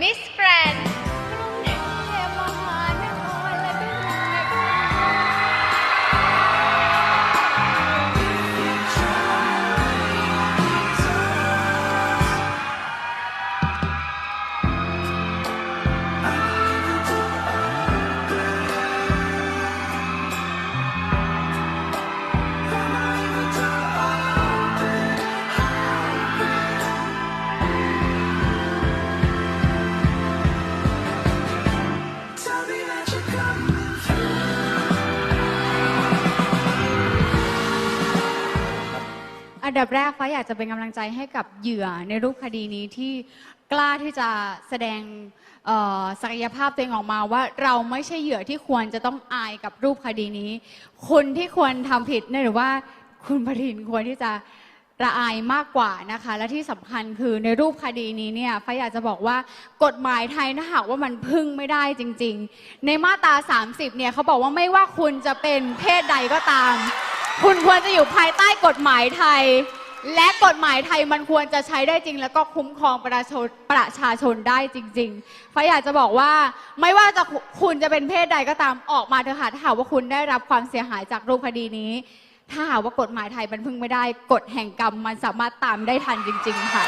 มิส อันดับแรกฟ้าอยากจะเป็นกำลังใจให้กับเหยื่อในรูปคดีนี้ที่กล้าที่จะแสดงศักยภาพตัวเองออกมาว่าเราไม่ใช่เหยื่อที่ควรจะต้องอายกับรูปคดีนี้ คนที่ควรทำผิดเนี่ยหรือว่าคุณปรินควรที่จะระอายมากกว่านะคะ และที่สำคัญคือในรูปคดีนี้เนี่ยฟ้าอยากจะบอกว่ากฎหมายไทยถ้าหากว่ามันพึ่งไม่ได้จริง ๆ ในมาตรา 30เนี่ยเขาบอกว่าไม่ว่าคุณจะเป็นเพศใดก็ตาม คุณควรจะอยู่ภายใต้กฎหมายไทย และกฎหมายไทยมันควรจะใช้ได้จริง แล้วก็คุ้มครองประชาชนประชาชนได้จริงๆฟ้าอยากจะบอกว่าไม่ว่าจะคุณจะเป็นเพศใดก็ตามออกมาเถอะค่ะถ้าหากว่าคุณได้รับความเสียหายจากรูปคดีนี้ ถ้าหากว่ากฎหมายไทยมันพึ่งไม่ได้กฎแห่งกรรมมันสามารถตามได้ทันจริง ๆ ค่ะ